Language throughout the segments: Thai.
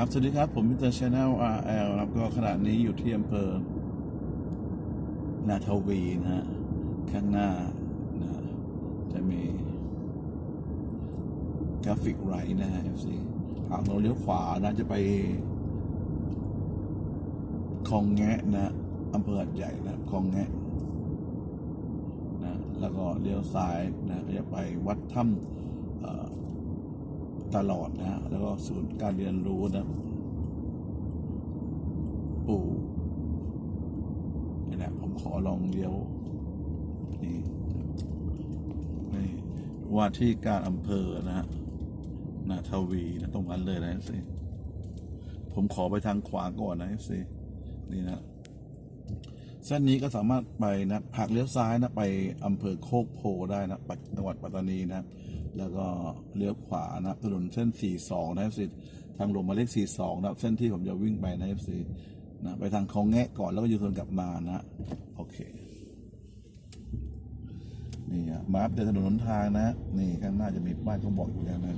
ครับ สวัสดีครับ ผมมิสเตอร์ชาแนล RL ครับก็ขณะนี้อยู่ที่อำเภอนาทวีนะฮะ ข้างหน้านะจะมีกราฟิกไรนะฮะ FC หากเราเลี้ยวขวานะจะไปคลองแงะนะอำเภอหัดใหญ่นะคลองแงะนะแล้วก็เลี้ยวซ้ายนะก็จะไปวัดถ้ำ ตลอดนะฮะแล้วก็ศูนย์การเรียนรู้นะ ปู่นี่แหละผมขอลองเลี้ยวนี่นี่ว่าที่การอำเภอนะฮะนาทวีนะตรงนั้นเลยนะสิผมขอไปทางขวาก่อนนะสินี่นะเส้นนี้ก็สามารถไปนะหักเลี้ยวซ้ายนะไปอำเภอโคกโพได้นะจังหวัดปัตตานีนะ แล้วก็เลี้ยวขวานะถนนเส้น 42 นะสิทางหลวงหมายเลข 42 นะเส้นที่ผมจะวิ่งไปนะสินะไปทางคลองแงะก่อนแล้วก็ยูเทิร์นกลับมานะ โอเค นี่อะมาอัปเดตถนนหนทางนะ นี่ข้างหน้าจะมีป้ายเขาบอกอยู่แล้วนะ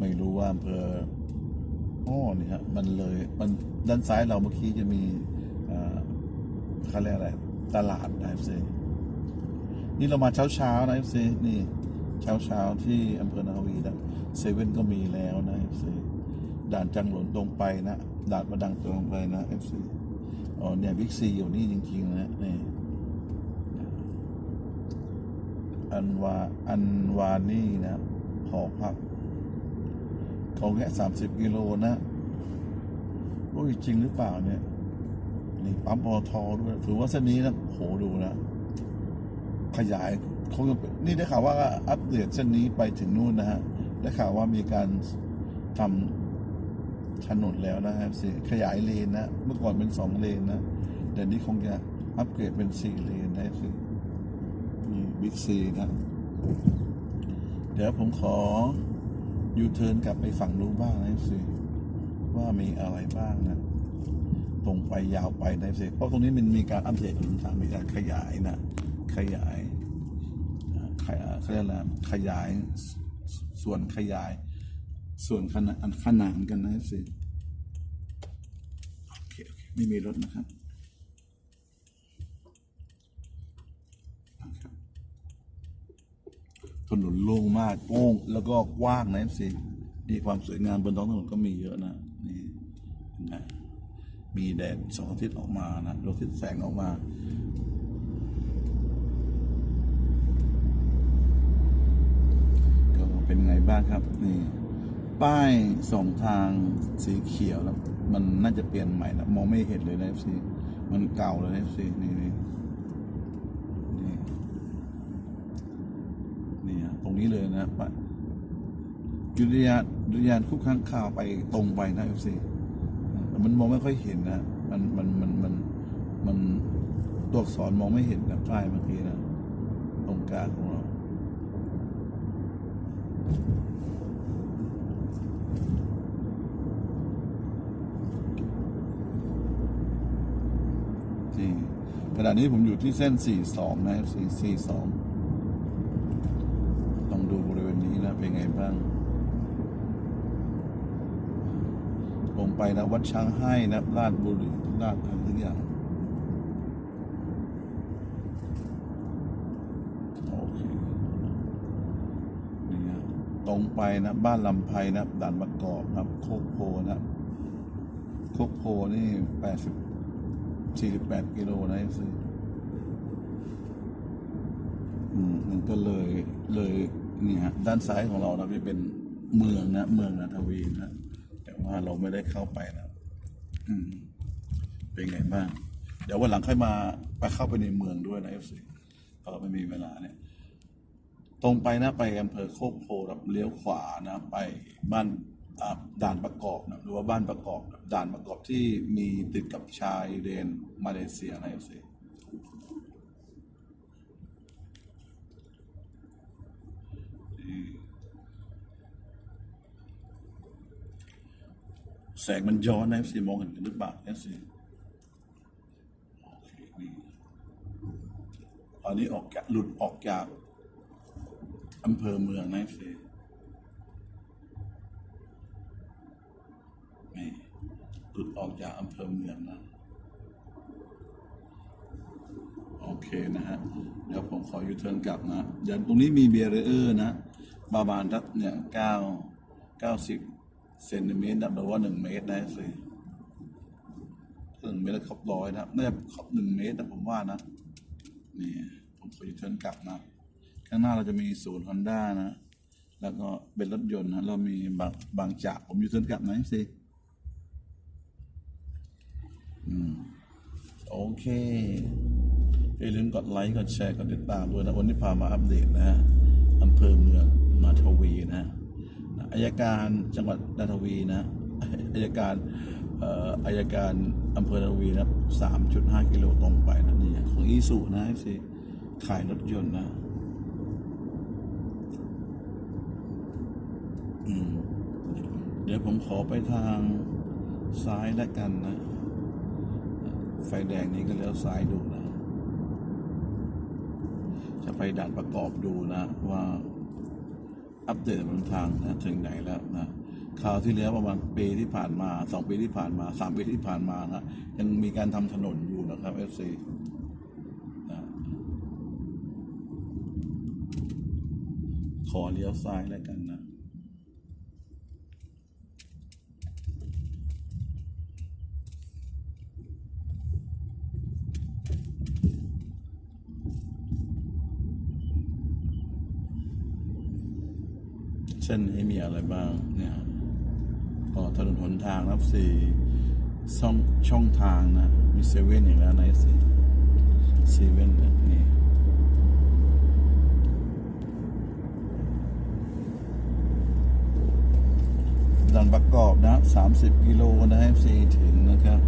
ไม่รู้ว่าอำเภออ้อนี่ฮะมันเลย มันด้านซ้ายเราเมื่อกี้จะมีอ่อเขาเรียกอะไร ตลาดนะเอฟซีนี่เรามาเช้าเช้านะเอฟซีนี่เช้าเช้าที่อำเภอนาวีนะเซเว่นก็มีแล้วนะเอฟซีด่านจังหลนตรงไปนะด่านประดังตรงไปนะเอฟซีอ๋อเนี่ยบิ๊กซีอยู่นี่จริง ๆ นะนี่อันวาอันวานี่นะหอพักเขาแค่สามสิบกิโลนะโอ้ยจริงหรือเปล่าเนี่ย นี่ปั๊มปตทด้วยถือว่าเส้นนี้นะโหดูนะขยายเขาจะนี่ได้ข่าวว่าอัปเดตเส้นนี้ไปถึงนู่นนะฮะได้ข่าวว่ามีการทำถนนแล้วนะครับสิขยายเลนนะเมื่อก่อนเป็นสองเลนนะเดี๋ยวนี้คงจะอัปเกรดเป็นสี่เลนนะสินี่บิ๊กซีนะเดี๋ยวผมขอยูเทิร์นกลับไปฝั่งนู้นบ้างนะสิว่ามีอะไรบ้างนะ ตรงไปยาวไปในะสิเพราะตรงนี้มันมีการอัปเดตถนนทางมีการขยายนะ ขยายขยายเขาเรียกอะไรขยายส่วนขยาย ส่วนขนาดขนานกันนะสิโอเคโอเคไม่มีรถนะครับถนนโล่งมากโล่งแล้วก็กว้างนะสินี่ความสวยงามบนท้องถนนก็มีเยอะนะนี่นไห มีแดดสองอาทิตย์ออกมานะดวงอาทิตย์แสงออกมาก็เป็นไงบ้างครับนี่ป้ายสองทางสีเขียวแล้วมันน่าจะเปลี่ยนใหม่นะมองไม่เห็นเลยนะเอฟซีมันเก่าเลยนะเอฟซีนี่นี่นี่นี่ตรงนี้เลยนะปะยุทธยานยุทธยานคู่ข้างข่าวไปตรงไปนะเอฟซี มันมองไม่ค่อยเห็นนะมันมันมันมันมันตัวอักษรมองไม่เห็นนะป้ายเมื่อกี้นะตรงกลางของเรานี่ขณะนี้ผมอยู่ที่เส้น 42 นะครับ 442 ลองดูบริเวณนี้นะ เป็นไงบ้าง ลงไปนะ วัดช้างให้นะลาดบุรีลาดอะไรทุกอย่างโอเคนี่นะตรงไปนะ บ้านลำไพนะด่านมะกอกนะโคกโพนะโคกโพนี่80 48กิโลนะสิอืมมันก็เลยเลยนี่ฮะด้านซ้ายของเรานะจะเป็นเมืองนะ เมืองนาทวีนะ ว่าเราไม่ได้เข้าไปนะอืม เป็นไงบ้าง เดี๋ยววันหลังค่อยมาไปเข้าไปในเมืองด้วยนะเอฟซีเพราะไม่มีเวลาเนี่ย ตรงไปนะไปอำเภอโคกโพครับเลี้ยวขวานะ ไปบ้านด่านประกอบนะหรือว่าบ้านประกอบ ด่านประกอบที่มีติดกับชายแดนมาเลเซียนะเอฟซี แสงมันย้อนนะเอฟซีมองเห็นหรือเปล่าเอฟซีโอเคนี่ตอนนี้ออกจากหลุดออกจากอำเภอเมืองนะสินี่หลุดออกจากอำเภอเมืองนะโอเคนะฮะเดี๋ยวผมขอยูเทิร์นกลับนะเดี๋ยวตรงนี้มีเบียร์เออร์นะประมาณทักเนี่ยเก้าเก้าสิบ เซนติเมตรนะหรือว่าหนึ่งเมตรนะสิหนึ่งเมตรครบร้อยนะน่าจะครบหนึ่งเมตรนะผมว่านะ นี่ผมขอยูเทิร์นกลับนะ ข้างหน้าเราจะมีศูนย์ฮอนด้านะ แล้วก็เป็นรถยนต์นะ เรามีบางบางจากผมยูเทิร์นกลับนะสิ อืม โอเคอย่าลืมกดไลค์ กดแชร์ กดติดตามด้วยนะ วันนี้พามาอัปเดตนะฮะอำเภอเมืองนาทว อายการจังหวัดนาทวีนะอายการอายการอำเภอนาทวีนะสามจุดห้ากิโลตรงไปนะนี่ของอีสุนะสิขายรถยนต์นะเดี๋ยวผมขอไปทางซ้ายแล้วกันนะ ไฟแดงนี้ก็เลี้ยวซ้ายดูนะ จะไปด่านประกอบดูนะว่า อัปเดตบนทางนะถึงไหนแล้วนะคราวที่แล้วประมาณปีที่ผ่านมาสองปีที่ผ่านมาสามปีที่ผ่านมานะยังมีการทำถนนอยู่นะครับเอฟซีขอเลี้ยวซ้ายแล้วกันนะ เส้นนี้มีอะไรบ้างเนี่ยก็ถนนหนทางรับสี่ช่องช่องทางนะ มีเซเว่นอย่างแล้วไหนสิเซเว่นนี่ยนี่ด่านประกอบนะสามสิบกิโลนะเอฟซีถึงนะครับ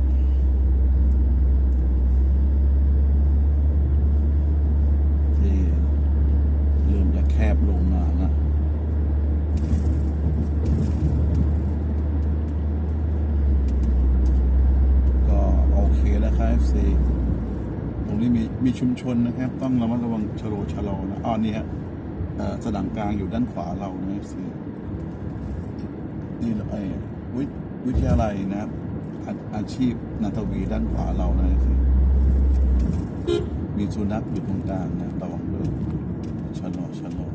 ที่เริ่มจะแคบลงมานะ ก็โอเคแล้วครับ FC ตรงนี้ มีชุมชนนะครับ ต้องระมัดระวังชะโลชะลอนะอ๋อนี่ฮะสนามกลางอยู่ด้านขวาเรานะ FC นี่ไอ้วิวิทยาลัยนะครับอาอาชีพนาทวีด้านขวาเรานะ FC มีสุนัขอยู่ตรงกลางนะระวังด้วยชะลอชะลอ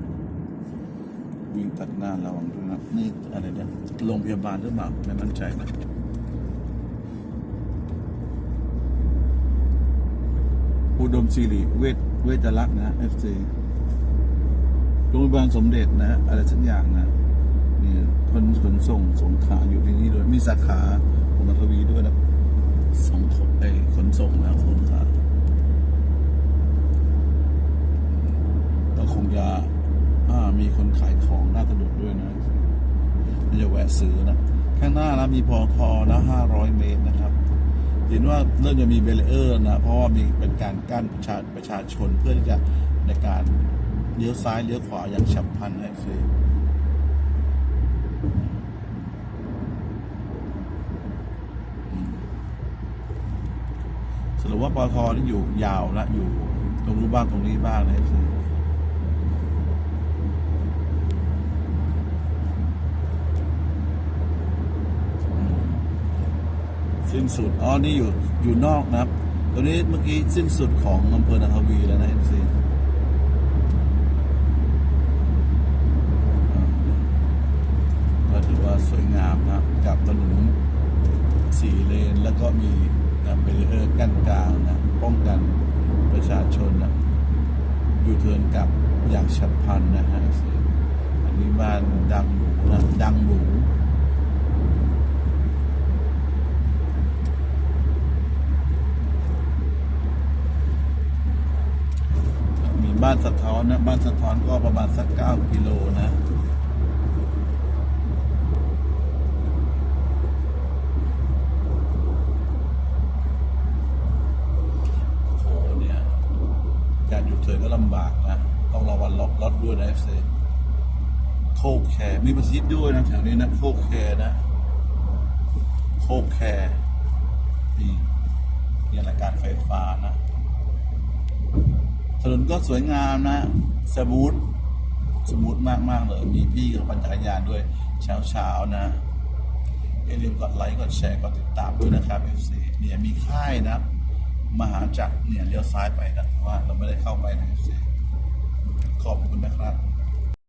วิ่งตัดหน้าระวังด้วยนะนี่อะไรเนี่ยโรงพยาบาลหรือเปล่าไม่มั่นใจนะ อุดมสิริเวชเวชรักษ์นะ FC โรงพยาบาลสมเด็จนะ อะไรสักอย่างนะมีคนขนส่งสงขาอยู่ที่นี่ด้วย มีสาขาของนทวีด้วยนะสองคนไอขนส่งนะสงขลาก็คงจะอ่ามีคนขายของหน้าถนนด้วยนะไม่จะแวะซื้อนะ ข้างหน้านะมีพอทอนะห้าร้อยเมตรนะครับ เห็นว่าเริ่มจะมีเบรเออร์นะเพราะว่ามีเป็นการกั้นประชาประชาชนเพื่อที่จะในการเลี้ยวซ้ายเลี้ยวขวาอย่างฉับพลันนะคือสรุปว่าปอทนี่อยู่ยาวละอยู่ตรงนู้บ้างตรงนี้บ้างนะคือ สิ้นสุด อ๋อ นี่อยู่อยู่นอกนะครับ ตัวนี้เมื่อกี้สิ้นสุดของอำเภอนาทวีแล้วนะเอ็มซีก็ถือว่าสวยงามนะกับถนนสี่เลน แล้วก็มีนะเบรีเออร์กั้นกลางนะ ป้องกันประชาชนนะอยู่เทินกับอย่างฉับพลันนะฮะอันนี้บ้านดังหมูนะดังหมูมีบ้านสะท้ อนนะบ้านสะท้อนก็ประมาณสักเก้ากิโลนะโอ้โหเนี่ยการหยุดเทิร์นก็ลำบากนะ ต้องระวังล็อกรถด้วยนะเอฟซีโคกแคร์มีมัสยิดด้วยนะแถวนี้นะโคกแคร์นะโคกแคร์นี่นี่รายการไฟฟ้านะ ถนนก็สวยงามนะ สมูท สมูทมากมากเลย มีพี่กับปั่นจักรยานด้วย เช้าเช้านะ อย่าลืมกดไลค์ กดแชร์ กดติดตามด้วยนะครับเอฟซีเนี่ยมีค่ายนะ มหาจักรเนี่ยเลี้ยวซ้ายไปนะว่าเราไม่ได้เข้าไปนะ FC ขอบคุณนะครับ